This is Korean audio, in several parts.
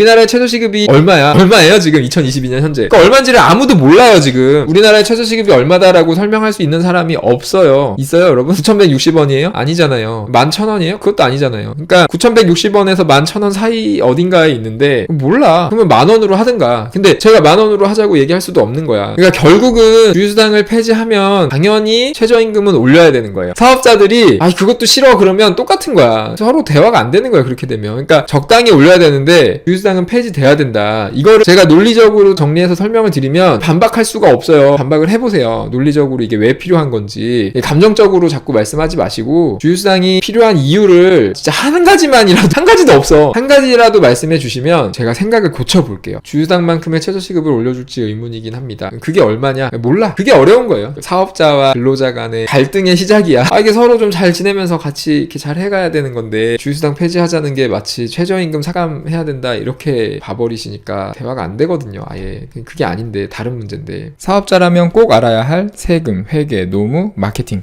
우리나라의 최저시급이 얼마야? 얼마예요 지금 2022년 현재? 그러니까 얼마인지를 아무도 몰라요 지금. 우리나라의 최저시급이 얼마다라고 설명할 수 있는 사람이 없어요. 있어요 여러분? 9,160원이에요? 아니잖아요. 11,000원이에요? 그것도 아니잖아요. 그러니까 9,160원에서 11,000원 사이 어딘가에 있는데 몰라. 그러면 만 원으로 하든가. 근데 제가 만 원으로 하자고 얘기할 수도 없는 거야. 그러니까 결국은 주유수당을 폐지하면 당연히 최저임금은 올려야 되는 거예요. 사업자들이 아 그것도 싫어 그러면 똑같은 거야. 서로 대화가 안 되는 거야 그렇게 되면. 그러니까 적당히 올려야 되는데 주유수당 은 폐지돼야 된다. 이거를 제가 논리적으로 정리해서 설명을 드리면 반박할 수가 없어요. 반박을 해보세요. 논리적으로 이게 왜 필요한 건지 감정적으로 자꾸 말씀하지 마시고 주유수당이 필요한 이유를 진짜 한 가지만이라도 한 가지도 없어. 한 가지라도 말씀해 주시면 제가 생각을 고쳐볼게요. 주유수당만큼의 최저시급을 올려줄지 의문이긴 합니다. 그게 얼마냐? 몰라. 그게 어려운 거예요. 사업자와 근로자 간의 갈등의 시작이야. 아, 이게 서로 좀 잘 지내면서 같이 이렇게 잘 해가야 되는 건데 주유수당 폐지하자는 게 마치 최저임금 사감해야 된다 이렇게 봐버리시니까 대화가 안 되거든요. 아예 그게 아닌데 다른 문제인데 사업자라면 꼭 알아야 할 세금, 회계, 노무, 마케팅.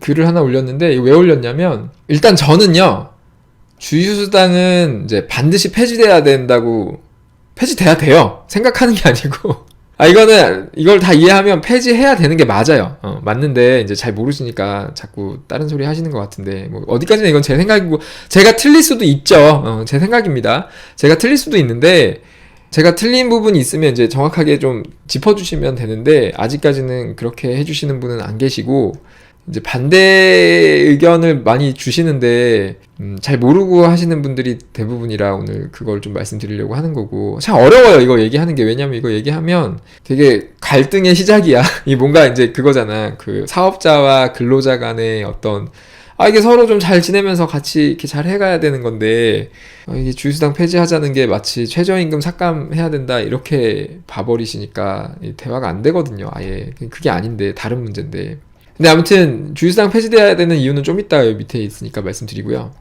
글을 하나 올렸는데 왜 올렸냐면 일단 저는요 주유수당은 이제 반드시 폐지돼야 된다고 폐지돼야 돼요 생각하는 게 아니고 아 이거는 이걸 다 이해하면 폐지해야 되는 게 맞아요. 어, 맞는데 이제 잘 모르시니까 자꾸 다른 소리 하시는 것 같은데 뭐 어디까지나 이건 제 생각이고 제가 틀릴 수도 있죠. 어, 제 생각입니다. 제가 틀릴 수도 있는데 제가 틀린 부분이 있으면 이제 정확하게 좀 짚어주시면 되는데 아직까지는 그렇게 해주시는 분은 안 계시고 이제 반대 의견을 많이 주시는데 음, 잘 모르고 하시는 분들이 대부분이라 오늘 그걸 좀 말씀드리려고 하는 거고. 참 어려워요 이거 얘기하는 게. 왜냐면 이거 얘기하면 되게 갈등의 시작이야. 이 뭔가 이제 그거잖아. 그 사업자와 근로자 간의 어떤 아 이게 서로 좀 잘 지내면서 같이 이렇게 잘 해가야 되는 건데 아, 이게 주유수당 폐지하자는 게 마치 최저임금 삭감해야 된다 이렇게 봐버리시니까 이 대화가 안 되거든요 아예. 그게 아닌데 다른 문제인데 근데 아무튼 주유수당 폐지돼야 되는 이유는 좀 이따 여기 밑에 있으니까 말씀드리고요.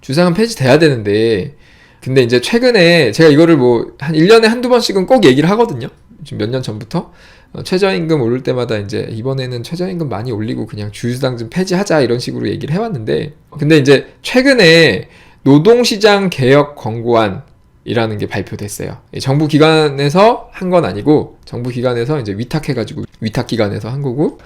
주유수당은 폐지돼야 되는데 근데 이제 최근에 제가 이거를 뭐 한 1년에 한두 번씩은 꼭 얘기를 하거든요. 지금 몇 년 전부터 어, 최저임금 오를 때마다 이제 이번에는 최저임금 많이 올리고 그냥 주유수당 좀 폐지하자 이런 식으로 얘기를 해왔는데 근데 이제 최근에 노동시장 개혁 권고안 이라는 게 발표됐어요. 정부 기관에서 한 건 아니고 정부 기관에서 이제 위탁해가지고 위탁 기관에서 한 거고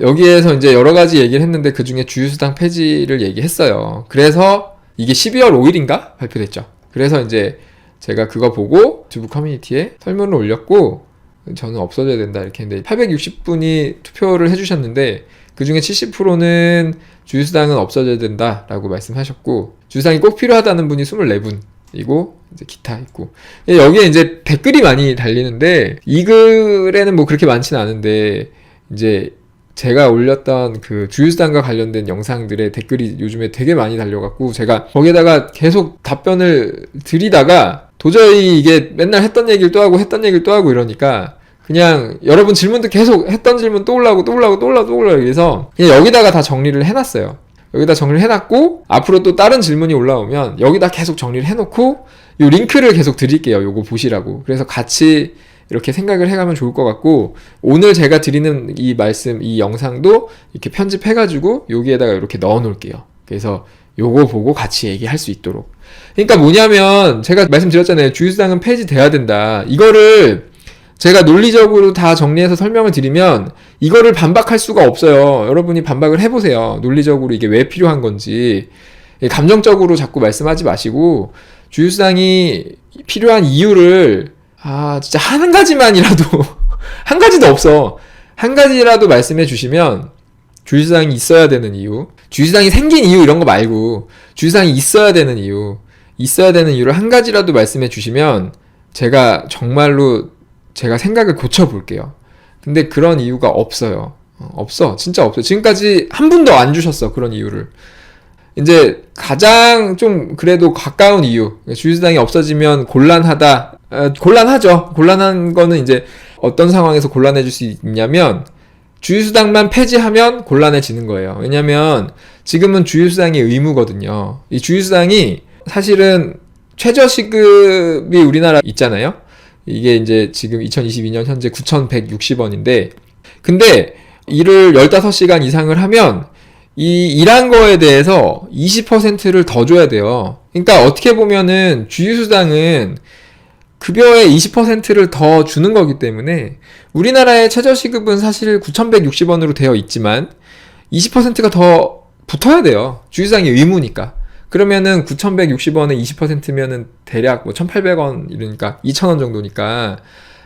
여기에서 이제 여러 가지 얘기를 했는데 그 중에 주유수당 폐지를 얘기했어요. 그래서 이게 12월 5일인가 발표됐죠. 그래서 이제 제가 그거 보고 유튜브 커뮤니티에 설문을 올렸고 저는 없어져야 된다 이렇게 했는데 860분이 투표를 해주셨는데 그 중에 70%는 주유수당은 없어져야 된다라고 말씀하셨고 주유수당이 꼭 필요하다는 분이 24분. 이고 이제 기타 있고 여기에 이제 댓글이 많이 달리는데 이 글에는 뭐 그렇게 많지는 않은데 이제 제가 올렸던 그 주유수당과 관련된 영상들의 댓글이 요즘에 되게 많이 달려갖고 제가 거기에다가 계속 답변을 드리다가 도저히 이게 맨날 했던 얘기를 또 하고 했던 얘기를 또 하고 이러니까 그냥 여러분 질문도 계속 했던 질문 또 올라오고 또 올라오고 또 올라오고 또 올라오고 그래서 그냥 여기다가 다 정리를 해놨어요. 여기다 정리를 해놨고 앞으로 또 다른 질문이 올라오면 여기다 계속 정리를 해놓고 요 링크를 계속 드릴게요. 요거 보시라고. 그래서 같이 이렇게 생각을 해가면 좋을 것 같고 오늘 제가 드리는 이 말씀 이 영상도 이렇게 편집해가지고 여기에다가 이렇게 넣어 놓을게요. 그래서 요거 보고 같이 얘기할 수 있도록. 그러니까 뭐냐면 제가 말씀드렸잖아요. 주유수당은 폐지돼야 된다. 이거를 제가 논리적으로 다 정리해서 설명을 드리면 이거를 반박할 수가 없어요. 여러분이 반박을 해보세요. 논리적으로 이게 왜 필요한 건지. 감정적으로 자꾸 말씀하지 마시고 주유수당이 필요한 이유를 아, 진짜 한 가지만이라도, 한 가지도 없어. 한 가지라도 말씀해 주시면, 주유수당이 있어야 되는 이유, 주유수당이 생긴 이유 이런 거 말고, 주유수당이 있어야 되는 이유, 있어야 되는 이유를 한 가지라도 말씀해 주시면, 제가 정말로 제가 생각을 고쳐 볼게요. 근데 그런 이유가 없어요. 어, 없어. 진짜 없어. 지금까지 한 분도 안 주셨어. 그런 이유를. 이제 가장 좀 그래도 가까운 이유. 주유수당이 없어지면 곤란하다. 어, 곤란하죠. 곤란한 거는 이제 어떤 상황에서 곤란해질 수 있냐면 주유수당만 폐지하면 곤란해지는 거예요. 왜냐면 지금은 주유수당이 의무거든요. 이 주유수당이 사실은 최저시급이 우리나라 있잖아요. 이게 이제 지금 2022년 현재 9,160원인데 근데 일을 15시간 이상을 하면 이 일한 거에 대해서 20%를 더 줘야 돼요. 그러니까 어떻게 보면은 주휴수당은 급여의 20%를 더 주는 거기 때문에 우리나라의 최저시급은 사실 9,160원으로 되어 있지만 20%가 더 붙어야 돼요. 주휴수당이 의무니까. 그러면은 9,160원에 20%면은 대략 뭐 1,800원 이러니까 2,000원 정도니까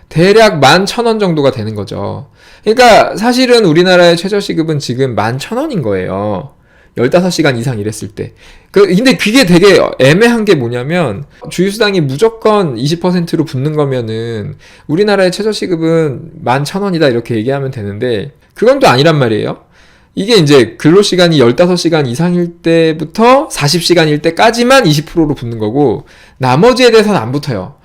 대략 11,000원 정도가 되는 거죠. 그러니까 사실은 우리나라의 최저시급은 지금 11,000원인 거예요. 15시간 이상 일했을 때. 그, 근데 그게 되게 애매한 게 뭐냐면, 주휴수당이 무조건 20%로 붙는 거면은, 우리나라의 최저시급은 11,000원이다 이렇게 얘기하면 되는데, 그건 또 아니란 말이에요. 이게 이제 근로시간이 15시간 이상일 때부터 40시간일 때까지만 20%로 붙는 거고, 나머지에 대해서는 안 붙어요.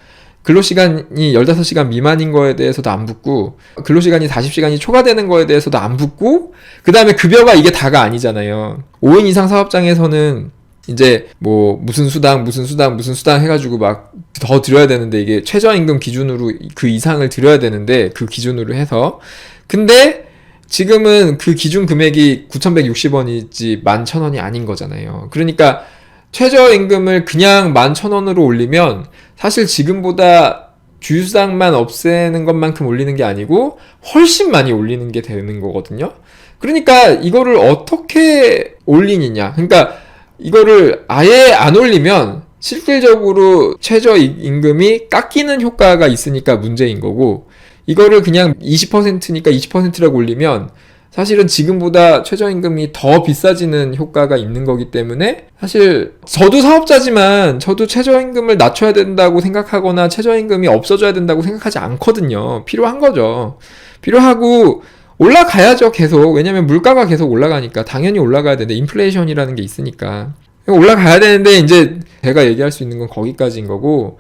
근로시간이 15시간 미만인 거에 대해서도 안 붙고, 근로시간이 40시간이 초과되는 거에 대해서도 안 붙고, 그 다음에 급여가 이게 다가 아니잖아요. 5인 이상 사업장에서는 이제 뭐 무슨 수당, 무슨 수당, 무슨 수당 해가지고 막 더 드려야 되는데 이게 최저임금 기준으로 그 이상을 드려야 되는데 그 기준으로 해서. 근데 지금은 그 기준 금액이 9,160원이지 11,000원이 아닌 거잖아요. 그러니까 최저임금을 그냥 11,000원으로 올리면 사실 지금보다 주유수당만 없애는 것만큼 올리는 게 아니고 훨씬 많이 올리는 게 되는 거거든요. 그러니까 이거를 어떻게 올리느냐. 그러니까 이거를 아예 안 올리면 실질적으로 최저임금이 깎이는 효과가 있으니까 문제인 거고 이거를 그냥 20%니까 20%라고 올리면 사실은 지금보다 최저임금이 더 비싸지는 효과가 있는 거기 때문에 사실 저도 사업자지만 저도 최저임금을 낮춰야 된다고 생각하거나 최저임금이 없어져야 된다고 생각하지 않거든요. 필요한 거죠. 필요하고 올라가야죠, 계속. 왜냐면 물가가 계속 올라가니까 당연히 올라가야 되는데 인플레이션이라는 게 있으니까 올라가야 되는데 이제 제가 얘기할 수 있는 건 거기까지인 거고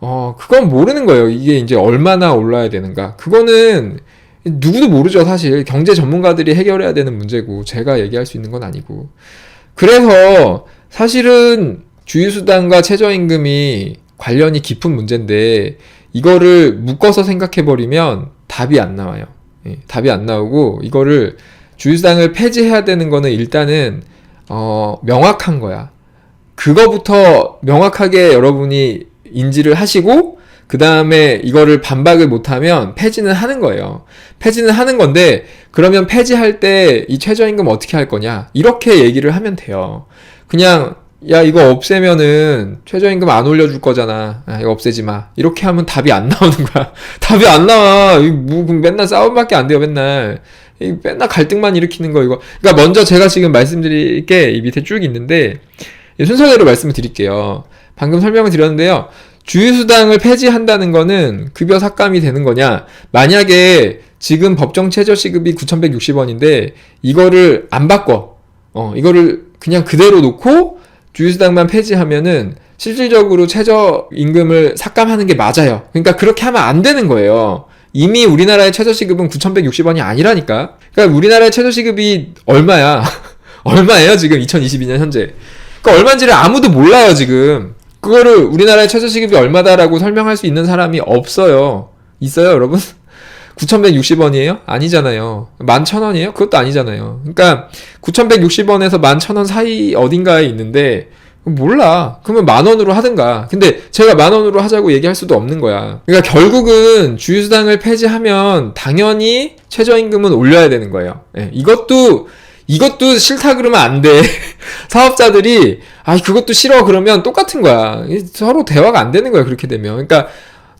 어, 그건 모르는 거예요. 이게 이제 얼마나 올라야 되는가. 그거는 누구도 모르죠, 사실. 경제 전문가들이 해결해야 되는 문제고, 제가 얘기할 수 있는 건 아니고. 그래서 사실은 주휴수당과 최저임금이 관련이 깊은 문제인데, 이거를 묶어서 생각해버리면 답이 안 나와요. 예, 답이 안 나오고, 이거를 주휴수당을 폐지해야 되는 거는 일단은, 어, 명확한 거야. 그거부터 명확하게 여러분이 인지를 하시고, 그 다음에 이거를 반박을 못하면 폐지는 하는 거예요. 폐지는 하는 건데, 그러면 폐지할 때 이 최저임금 어떻게 할 거냐? 이렇게 얘기를 하면 돼요. 그냥, 야, 이거 없애면은 최저임금 안 올려줄 거잖아. 아, 이거 없애지 마. 이렇게 하면 답이 안 나오는 거야. 답이 안 나와. 이 뭐, 맨날 싸움밖에 안 돼요, 맨날. 이 맨날 갈등만 일으키는 거, 이거. 그러니까 먼저 제가 지금 말씀드릴 게 이 밑에 쭉 있는데, 순서대로 말씀을 드릴게요. 방금 설명을 드렸는데요. 주휴수당을 폐지한다는 거는 급여 삭감이 되는 거냐? 만약에 지금 법정 최저 시급이 9,160원인데 이거를 안 바꿔. 어, 이거를 그냥 그대로 놓고 주휴수당만 폐지하면은 실질적으로 최저 임금을 삭감하는 게 맞아요. 그러니까 그렇게 하면 안 되는 거예요. 이미 우리나라의 최저 시급은 9,160원이 아니라니까. 그러니까 우리나라의 최저 시급이 얼마야? 얼마예요, 지금 2022년 현재? 그러니까 얼마인지를 아무도 몰라요, 지금. 그거를 우리나라의 최저시급이 얼마다라고 설명할 수 있는 사람이 없어요. 있어요, 여러분? 9,160원이에요? 아니잖아요. 11,000원이에요? 그것도 아니잖아요. 그러니까 9,160원에서 11,000원 사이 어딘가에 있는데 몰라. 그러면 만 원으로 하든가. 근데 제가 만 원으로 하자고 얘기할 수도 없는 거야. 그러니까 결국은 주휴수당을 폐지하면 당연히 최저임금은 올려야 되는 거예요. 예, 이것도 이것도 싫다 그러면 안 돼. 사업자들이 아 그것도 싫어 그러면 똑같은 거야. 서로 대화가 안 되는 거야 그렇게 되면. 그러니까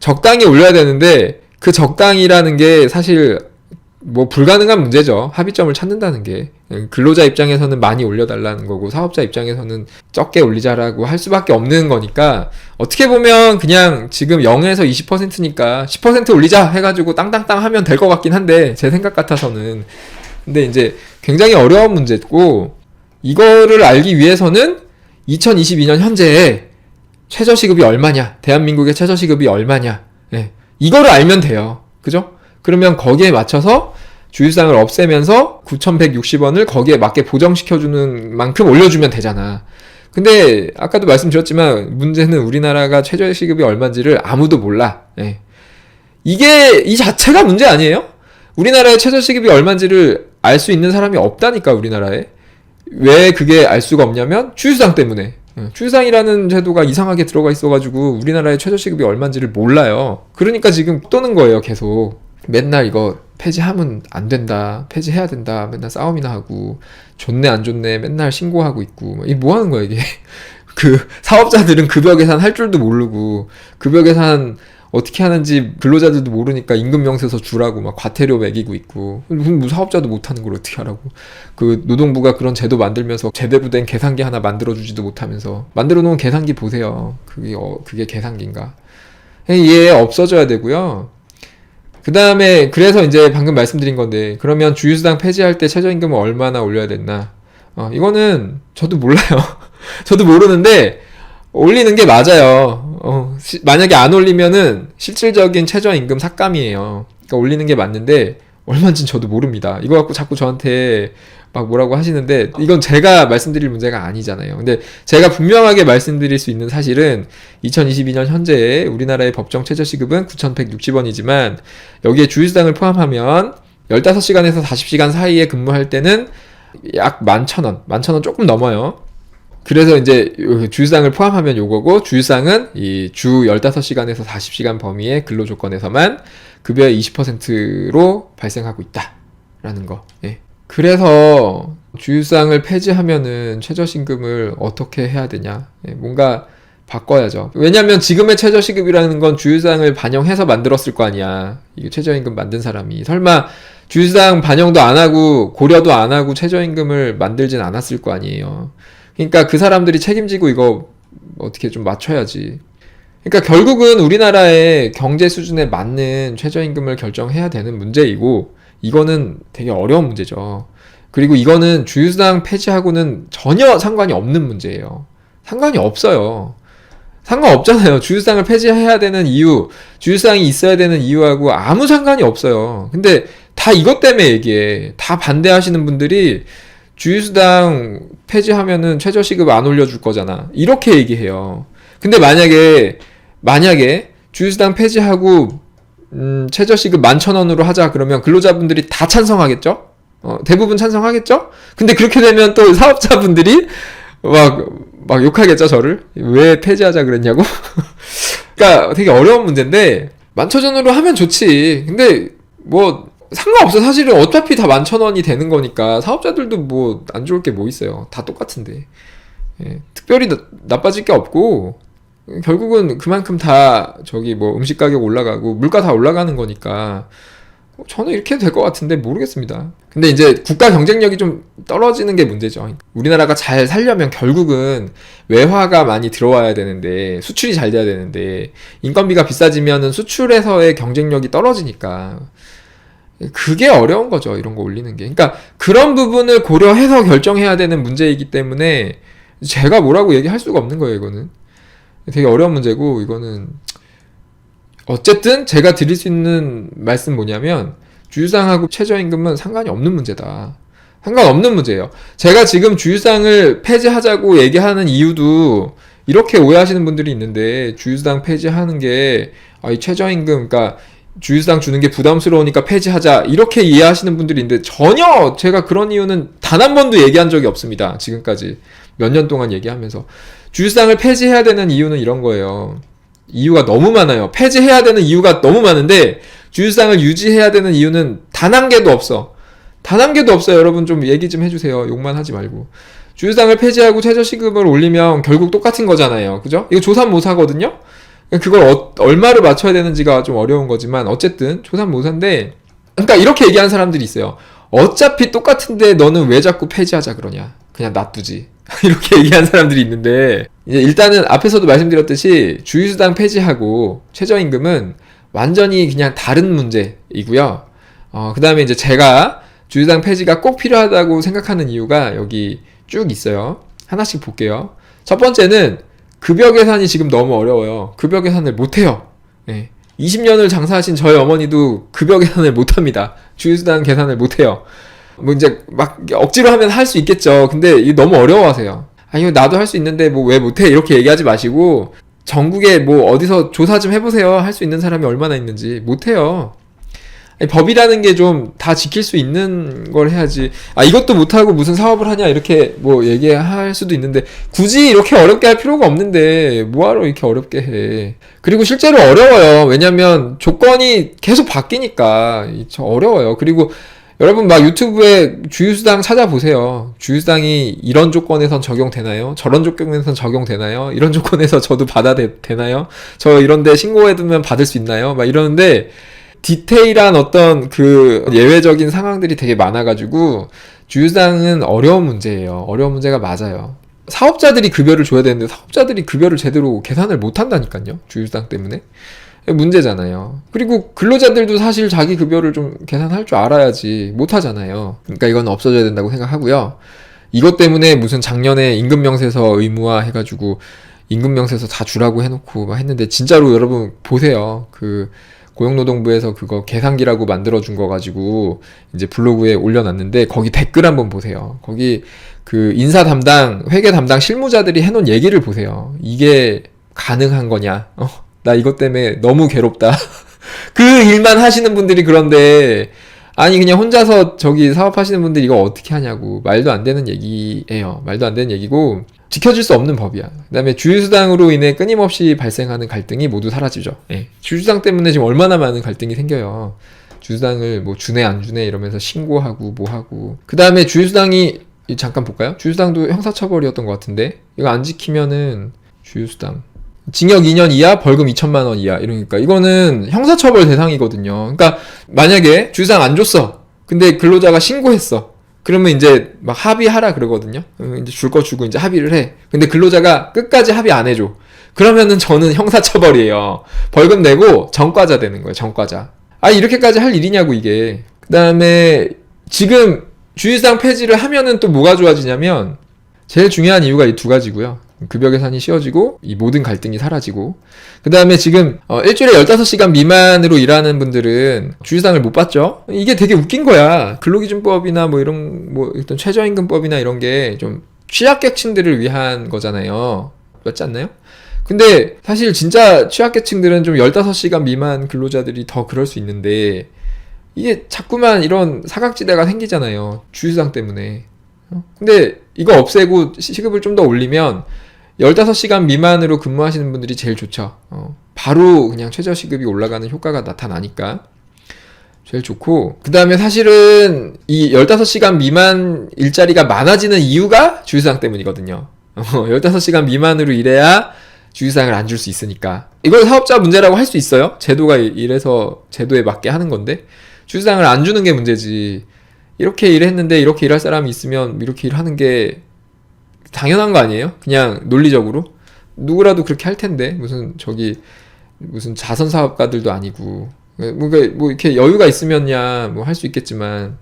적당히 올려야 되는데 그 적당이라는 게 사실 뭐 불가능한 문제죠. 합의점을 찾는다는 게 근로자 입장에서는 많이 올려달라는 거고 사업자 입장에서는 적게 올리자라고 할 수밖에 없는 거니까 어떻게 보면 그냥 지금 0에서 20%니까 10% 올리자 해가지고 땅땅땅 하면 될 것 같긴 한데 제 생각 같아서는 근데 이제 굉장히 어려운 문제고 이거를 알기 위해서는 2022년 현재의 최저시급이 얼마냐, 대한민국의 최저시급이 얼마냐, 네. 이거를 알면 돼요. 그죠? 그러면 거기에 맞춰서 주휴수당을 없애면서 9,160원을 거기에 맞게 보정시켜주는 만큼 올려주면 되잖아. 근데 아까도 말씀드렸지만 문제는 우리나라가 최저시급이 얼마인지를 아무도 몰라. 네. 이게 이 자체가 문제 아니에요? 우리나라의 최저시급이 얼마인지를 알 수 있는 사람이 없다니까 우리나라에. 왜 그게 알 수가 없냐면 주휴수당 때문에 예, 주유상이라는 제도가 이상하게 들어가 있어가지고 우리나라의 최저시급이 얼마인지를 몰라요. 그러니까 지금 떠는 거예요, 계속. 맨날 이거 폐지하면 안 된다, 폐지해야 된다, 맨날 싸움이나 하고, 좋네, 안 좋네, 맨날 신고하고 있고, 이 뭐 하는 거야, 이게. 그, 사업자들은 급여 계산 할 줄도 모르고, 급여 계산 어떻게 하는지 근로자들도 모르니까 임금 명세서 주라고 막 과태료 매기고 있고, 무슨 뭐 사업자도 못하는 걸 어떻게 하라고. 그 노동부가 그런 제도 만들면서 제대로 된 계산기 하나 만들어 주지도 못하면서, 만들어 놓은 계산기 보세요. 그게, 어, 그게 계산기인가. 얘 없어져야 되고요. 그 다음에 그래서 이제 방금 말씀드린 건데 그러면 주유수당 폐지할 때 최저임금을 얼마나 올려야 됐나? 어, 이거는 저도 몰라요. 저도 모르는데 올리는 게 맞아요. 어, 시- 만약에 안 올리면은 실질적인 최저임금 삭감이에요. 그러니까 올리는 게 맞는데 얼마인지는 저도 모릅니다. 이거 갖고 자꾸 저한테 막 뭐라고 하시는데 이건 제가 말씀드릴 문제가 아니잖아요. 근데 제가 분명하게 말씀드릴 수 있는 사실은 2022년 현재 우리나라의 법정 최저시급은 9,160원이지만 여기에 주유수당을 포함하면 15시간에서 40시간 사이에 근무할 때는 약 11,000원, 11,000원 조금 넘어요. 그래서 이제 요 주유상을 포함하면 요거고 주유상은 이 주 15시간에서 40시간 범위의 근로 조건에서만 급여의 20%로 발생하고 있다라는 거. 예. 그래서 주유상을 폐지하면은 최저임금을 어떻게 해야 되냐? 예, 뭔가 바꿔야죠. 왜냐면 지금의 최저시급이라는 건 주유상을 반영해서 만들었을 거 아니야. 이게 최저임금 만든 사람이. 설마 주유상 반영도 안 하고 고려도 안 하고 최저임금을 만들진 않았을 거 아니에요. 그러니까 그 사람들이 책임지고 이거 어떻게 좀 맞춰야지. 그러니까 결국은 우리나라의 경제 수준에 맞는 최저임금을 결정해야 되는 문제이고 이거는 되게 어려운 문제죠. 그리고 이거는 주유수당 폐지하고는 전혀 상관이 없는 문제예요. 상관이 없어요. 상관없잖아요. 주유수당을 폐지해야 되는 이유, 주유수당이 있어야 되는 이유하고 아무 상관이 없어요. 근데 다 이것 때문에 얘기해. 다 반대하시는 분들이 주유수당 폐지하면은 최저시급 안 올려줄 거잖아. 이렇게 얘기해요. 근데 만약에, 만약에 주유수당 폐지하고, 음, 최저시급 11,000원으로 하자 그러면 근로자분들이 다 찬성하겠죠? 어, 대부분 찬성하겠죠? 근데 그렇게 되면 또 사업자분들이 막, 막 욕하겠죠, 저를? 왜 폐지하자 그랬냐고? 그러니까 되게 어려운 문제인데, 만천원으로 하면 좋지. 근데 뭐, 상관없어. 사실은 어차피 다 만 천 원이 되는 거니까, 사업자들도 뭐, 안 좋을 게 뭐 있어요. 다 똑같은데. 예, 특별히 나, 나빠질 게 없고, 결국은 그만큼 다 저기 뭐 음식 가격 올라가고, 물가 다 올라가는 거니까, 어, 저는 이렇게 될 것 같은데 모르겠습니다. 근데 이제 국가 경쟁력이 좀 떨어지는 게 문제죠. 우리나라가 잘 살려면 결국은 외화가 많이 들어와야 되는데 수출이 잘 돼야 되는데 인건비가 비싸지면은 수출에서의 경쟁력이 떨어지니까 그게 어려운 거죠. 이런 거 올리는 게. 그러니까 그런 부분을 고려해서 결정해야 되는 문제이기 때문에 제가 뭐라고 얘기할 수가 없는 거예요. 이거는 되게 어려운 문제고 이거는 어쨌든 제가 드릴 수 있는 말씀 뭐냐면 주유상하고 최저임금은 상관이 없는 문제다. 상관없는 문제예요. 제가 지금 주유상을 폐지하자고 얘기하는 이유도 이렇게 오해하시는 분들이 있는데 주유상 폐지하는 게 아, 이 최저임금 그러니까 주유상 주는 게 부담스러우니까 폐지하자 이렇게 이해하시는 분들이 있는데 전혀 제가 그런 이유는 단 한 번도 얘기한 적이 없습니다. 지금까지 몇 년 동안 얘기하면서 주유상을 폐지해야 되는 이유는 이런 거예요. 이유가 너무 많아요. 폐지해야 되는 이유가 너무 많은데 주유상을 유지해야 되는 이유는 단 한 개도 없어. 단 한 개도 없어요. 여러분 좀 얘기 좀 해주세요. 욕만 하지 말고. 주유상을 폐지하고 최저시급을 올리면 결국 똑같은 거잖아요. 그죠? 이거 조삼모사거든요? 그걸 어- 얼마를 맞춰야 되는지가 좀 어려운 거지만 어쨌든 조삼모사인데 그러니까 이렇게 얘기하는 사람들이 있어요. 어차피 똑같은데 너는 왜 자꾸 폐지하자 그러냐? 그냥 놔두지. 이렇게 얘기하는 사람들이 있는데 이제 일단은 앞에서도 말씀드렸듯이 주유수당 폐지하고 최저임금은 완전히 그냥 다른 문제이고요. 어, 그 다음에 이제 제가 주유수당 폐지가 꼭 필요하다고 생각하는 이유가 여기 쭉 있어요. 하나씩 볼게요. 첫 번째는 급여 계산이 지금 너무 어려워요. 급여 계산을 못해요. 네. 20년을 장사하신 저희 어머니도 급여 계산을 못합니다. 주유수당 계산을 못해요. 뭐 이제 막 억지로 하면 할 수 있겠죠. 근데 너무 어려워하세요. 아 이거 나도 할 수 있는데 뭐 왜 못해 이렇게 얘기하지 마시고 전국에 뭐 어디서 조사 좀 해보세요. 할 수 있는 사람이 얼마나 있는지 못해요. 아니, 법이라는 게 좀 다 지킬 수 있는 걸 해야지. 아, 이것도 못하고 무슨 사업을 하냐, 이렇게 뭐 얘기할 수도 있는데, 굳이 이렇게 어렵게 할 필요가 없는데, 뭐하러 이렇게 어렵게 해. 그리고 실제로 어려워요. 왜냐면 조건이 계속 바뀌니까. 어려워요. 그리고 여러분 막 유튜브에 주유수당 찾아보세요. 주유수당이 이런 조건에선 적용되나요? 저런 조건에선 적용되나요? 이런 조건에서 저도 받아 되, 되나요? 저 이런데 신고해두면 받을 수 있나요? 막 이러는데 디테일한 어떤 그 예외적인 상황들이 되게 많아가지고 주유수당은 어려운 문제예요. 어려운 문제가 맞아요. 사업자들이 급여를 줘야 되는데 사업자들이 급여를 제대로 계산을 못 한다니까요. 주유수당 때문에. 문제잖아요. 그리고 근로자들도 사실 자기 급여를 좀 계산할 줄 알아야지 못 하잖아요. 그러니까 이건 없어져야 된다고 생각하고요. 이것 때문에 무슨 작년에 임금 명세서 의무화 해가지고 임금 명세서 다 주라고 해놓고 막 했는데 진짜로 여러분 보세요. 그 고용노동부에서 그거 계산기라고 만들어준 거 가지고 이제 블로그에 올려놨는데 거기 댓글 한번 보세요. 거기 그 인사 담당, 회계 담당 실무자들이 해놓은 얘기를 보세요. 이게 가능한 거냐? 어, 나 이것 때문에 너무 괴롭다. 그 일만 하시는 분들이 그런데 아니 그냥 혼자서 저기 사업하시는 분들 이거 어떻게 하냐고 말도 안 되는 얘기예요. 말도 안 되는 얘기고 지켜질 수 없는 법이야. 그다음에 주유수당으로 인해 끊임없이 발생하는 갈등이 모두 사라지죠. 예. 주유수당 때문에 지금 얼마나 많은 갈등이 생겨요. 주유수당을 뭐 주네 안 주네 이러면서 신고하고 뭐 하고 그다음에 주유수당이 이 잠깐 볼까요? 주유수당도 형사처벌이었던 것 같은데 이거 안 지키면은 주유수당 징역 2년 이하, 벌금 2천만 원 이하 이러니까 이거는 형사처벌 대상이거든요. 그러니까 만약에 주유상 안 줬어. 근데 근로자가 신고했어. 그러면 이제 막 합의하라 그러거든요. 음, 이제 줄 거 주고 이제 합의를 해. 근데 근로자가 끝까지 합의 안 해줘. 그러면은 저는 형사처벌이에요. 벌금 내고 전과자 되는 거예요. 전과자. 아 이렇게까지 할 일이냐고 이게. 그다음에 지금 주유상 폐지를 하면은 또 뭐가 좋아지냐면 제일 중요한 이유가 이 두 가지고요. 급여 계산이 쉬워지고 이 모든 갈등이 사라지고. 그 다음에 지금 어, 일주일에 15시간 미만으로 일하는 분들은 주유상을 못 받죠? 이게 되게 웃긴 거야. 근로기준법이나 뭐 이런 뭐 일단 최저임금법이나 이런 게 좀 취약계층들을 위한 거잖아요. 맞지 않나요? 근데 사실 진짜 취약계층들은 좀 15시간 미만 근로자들이 더 그럴 수 있는데 이게 자꾸만 이런 사각지대가 생기잖아요. 주유상 때문에. 어? 근데 이거 없애고 시- 시급을 좀 더 올리면 15시간 미만으로 근무하시는 분들이 제일 좋죠. 어, 바로 그냥 최저시급이 올라가는 효과가 나타나니까 제일 좋고 그 다음에 사실은 이 15시간 미만 일자리가 많아지는 이유가 주유상 때문이거든요. 어, 15시간 미만으로 일해야 주유상을 안 줄 수 있으니까 이걸 사업자 문제라고 할 수 있어요. 제도가 이- 이래서 제도에 맞게 하는 건데 주유상을 안 주는 게 문제지. 이렇게 일했는데 이렇게 일할 사람이 있으면 이렇게 일하는 게 당연한 거 아니에요? 그냥 논리적으로 누구라도 그렇게 할 텐데 무슨 저기 무슨 자선 사업가들도 아니고 뭔가 뭐 이렇게 여유가 있으면야 뭐 할 수 있겠지만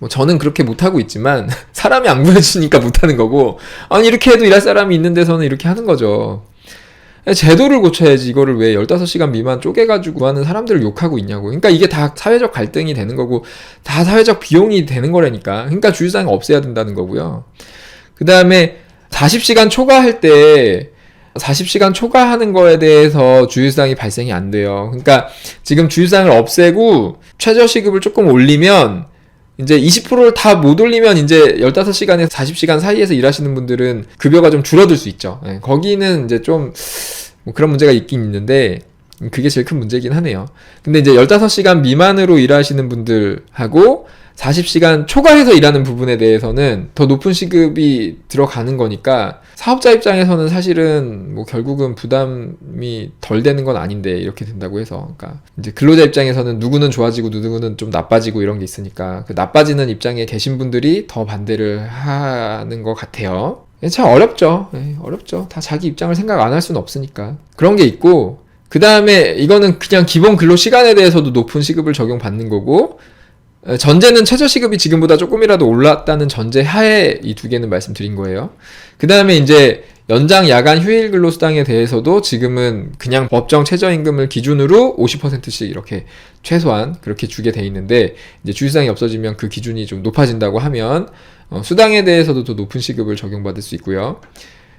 뭐 저는 그렇게 못 하고 있지만 사람이 안 구해지니까 못 하는 거고 아니 이렇게 해도 일할 사람이 있는 데서는 이렇게 하는 거죠. 제도를 고쳐야지 이거를 왜 15시간 미만 쪼개가지고 하는 사람들을 욕하고 있냐고. 그러니까 이게 다 사회적 갈등이 되는 거고 다 사회적 비용이 되는 거라니까. 그러니까 주유상 없애야 된다는 거고요. 그 다음에 40시간 초과할 때 40시간 초과하는 거에 대해서 주유상이 발생이 안 돼요. 그러니까 지금 주유상을 없애고 최저시급을 조금 올리면 이제 20%를 다 못 올리면 이제 15시간에서 40시간 사이에서 일하시는 분들은 급여가 좀 줄어들 수 있죠. 예, 거기는 이제 좀 뭐 그런 문제가 있긴 있는데 그게 제일 큰 문제긴 하네요. 근데 이제 15시간 미만으로 일하시는 분들하고 40시간 초과해서 일하는 부분에 대해서는 더 높은 시급이 들어가는 거니까 사업자 입장에서는 사실은 뭐 결국은 부담이 덜 되는 건 아닌데 이렇게 된다고 해서 그러니까 이제 근로자 입장에서는 누구는 좋아지고 누구는 좀 나빠지고 이런 게 있으니까 그 나빠지는 입장에 계신 분들이 더 반대를 하는 것 같아요. 예, 참 어렵죠. 예, 어렵죠. 다 자기 입장을 생각 안 할 수는 없으니까 그런 게 있고 그 다음에 이거는 그냥 기본 근로 시간에 대해서도 높은 시급을 적용받는 거고 에, 전제는 최저시급이 지금보다 조금이라도 올랐다는 전제 하에 이 두 개는 말씀드린 거예요. 그 다음에 이제 연장 야간 휴일 근로수당에 대해서도 지금은 그냥 법정 최저임금을 기준으로 50%씩 이렇게 최소한 그렇게 주게 돼 있는데 이제 주유수당이 없어지면 그 기준이 좀 높아진다고 하면 어, 수당에 대해서도 더 높은 시급을 적용받을 수 있고요.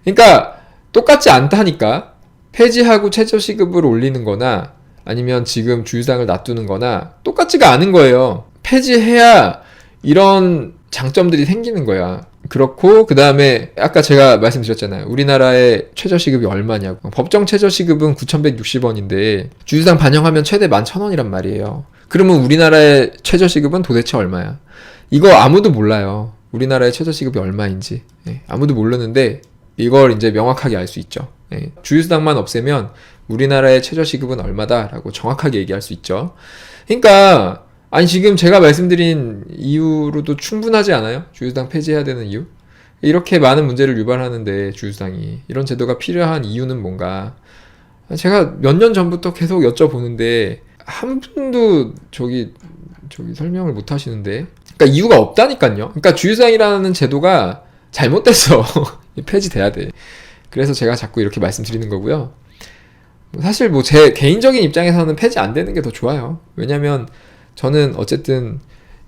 그러니까 똑같지 않다니까 폐지하고 최저시급을 올리는 거나 아니면 지금 주유상을 놔두는 거나 똑같지가 않은 거예요. 폐지해야 이런 장점들이 생기는 거야. 그렇고 그 다음에 아까 제가 말씀드렸잖아요. 우리나라의 최저시급이 얼마냐고. 법정 최저시급은 9,160원인데 주유상 반영하면 최대 11,000원이란 말이에요. 그러면 우리나라의 최저시급은 도대체 얼마야? 이거 아무도 몰라요. 우리나라의 최저시급이 얼마인지 예, 아무도 모르는데 이걸 이제 명확하게 알 수 있죠. 예, 주유수당만 없애면 우리나라의 최저시급은 얼마다라고 정확하게 얘기할 수 있죠. 그러니까 아니 지금 제가 말씀드린 이유로도 충분하지 않아요? 주유수당 폐지해야 되는 이유? 이렇게 많은 문제를 유발하는데 주유수당이 이런 제도가 필요한 이유는 뭔가? 제가 몇 년 전부터 계속 여쭤보는데 한 분도 저기 저기 설명을 못 하시는데 그러니까 이유가 없다니까요. 그러니까 주유상이라는 제도가 잘못됐어. 폐지돼야 돼. 그래서 제가 자꾸 이렇게 말씀드리는 거고요. 뭐 사실 뭐 제 개인적인 입장에서는 폐지 안 되는 게 더 좋아요. 왜냐면 저는 어쨌든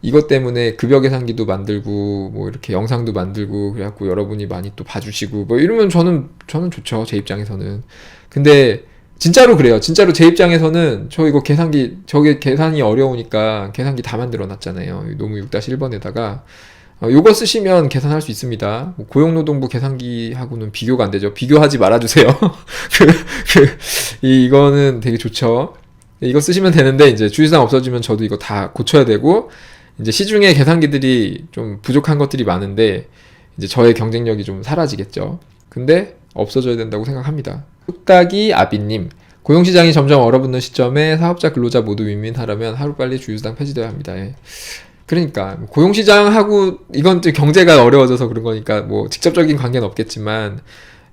이것 때문에 급여 계산기도 만들고 뭐 이렇게 영상도 만들고 그래갖고 여러분이 많이 또 봐주시고 뭐 이러면 저는 저는 좋죠 제 입장에서는. 근데 진짜로 그래요. 진짜로 제 입장에서는 저 이거 계산기 저게 계산이 어려우니까 계산기 다 만들어 놨잖아요. 노무 6-1번에다가. 어, 요거 쓰시면 계산할 수 있습니다. 뭐 고용노동부 계산기하고는 비교가 안 되죠. 비교하지 말아주세요. 그, 그, 이, 이거는 되게 좋죠 이거 쓰시면 되는데 이제 주의사항 없어지면 저도 이거 다 고쳐야 되고 이제 시중에 계산기들이 좀 부족한 것들이 많은데 이제 저의 경쟁력이 좀 사라지겠죠. 근데 없어져야 된다고 생각합니다. 뚝딱이 아비님 고용시장이 점점 얼어붙는 시점에 사업자 근로자 모두 윈윈하려면 하루빨리 주유수당 폐지되어야 합니다. 예. 그러니까 고용시장하고 이건 또 경제가 어려워져서 그런 거니까 뭐 직접적인 관계는 없겠지만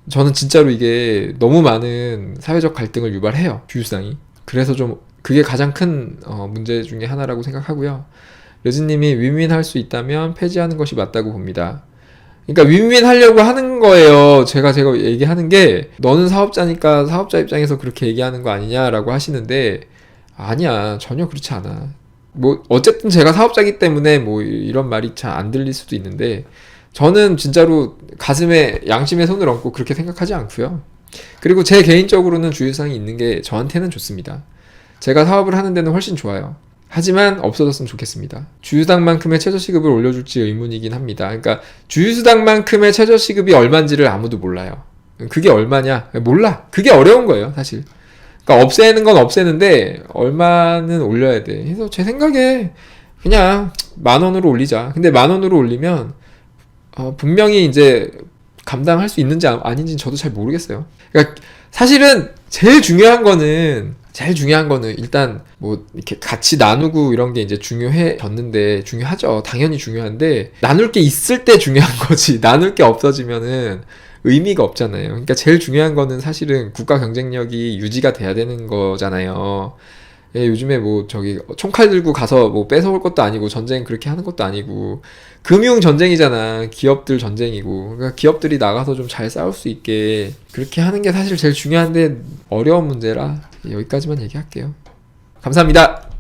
저는 진짜로 이게 너무 많은 사회적 갈등을 유발해요 주유수당이 그래서 좀 그게 가장 큰 어, 문제 중에 하나라고 생각하고요 르즈님이 윈윈할 수 있다면 폐지하는 것이 맞다고 봅니다. 그러니까 윈윈 하려고 하는 거예요. 제가 제가 얘기하는 게 너는 사업자니까 사업자 입장에서 그렇게 얘기하는 거 아니냐라고 하시는데 아니야 전혀 그렇지 않아. 뭐 어쨌든 제가 사업자기 때문에 뭐 이런 말이 잘 안 들릴 수도 있는데 저는 진짜로 가슴에 양심의 손을 얹고 그렇게 생각하지 않고요. 그리고 제 개인적으로는 주의사항이 있는 게 저한테는 좋습니다. 제가 사업을 하는 데는 훨씬 좋아요. 하지만 없어졌으면 좋겠습니다. 주유당만큼의 최저시급을 올려줄지 의문이긴 합니다. 그러니까 주유수당만큼의 최저시급이 얼마인지를 아무도 몰라요. 그게 얼마냐? 몰라. 그게 어려운 거예요, 사실. 그러니까 없애는 건 없애는데 얼마는 올려야 돼. 그래서 제 생각에 그냥 만 원으로 올리자. 근데 만 원으로 올리면 어, 분명히 이제 감당할 수 있는지 아- 아닌지 저도 잘 모르겠어요. 그러니까 사실은 제일 중요한 거는 제일 중요한 거는 일단 뭐 이렇게 같이 나누고 이런 게 이제 중요해졌는데 중요하죠. 당연히 중요한데 나눌 게 있을 때 중요한 거지. 나눌 게 없어지면은 의미가 없잖아요. 그러니까 제일 중요한 거는 사실은 국가 경쟁력이 유지가 돼야 되는 거잖아요. 예, 요즘에 뭐 저기 총칼 들고 가서 뭐 뺏어올 것도 아니고 전쟁 그렇게 하는 것도 아니고 금융 전쟁이잖아. 기업들 전쟁이고. 그러니까 기업들이 나가서 좀 잘 싸울 수 있게 그렇게 하는 게 사실 제일 중요한데 어려운 문제라 여기까지만 얘기할게요. 감사합니다.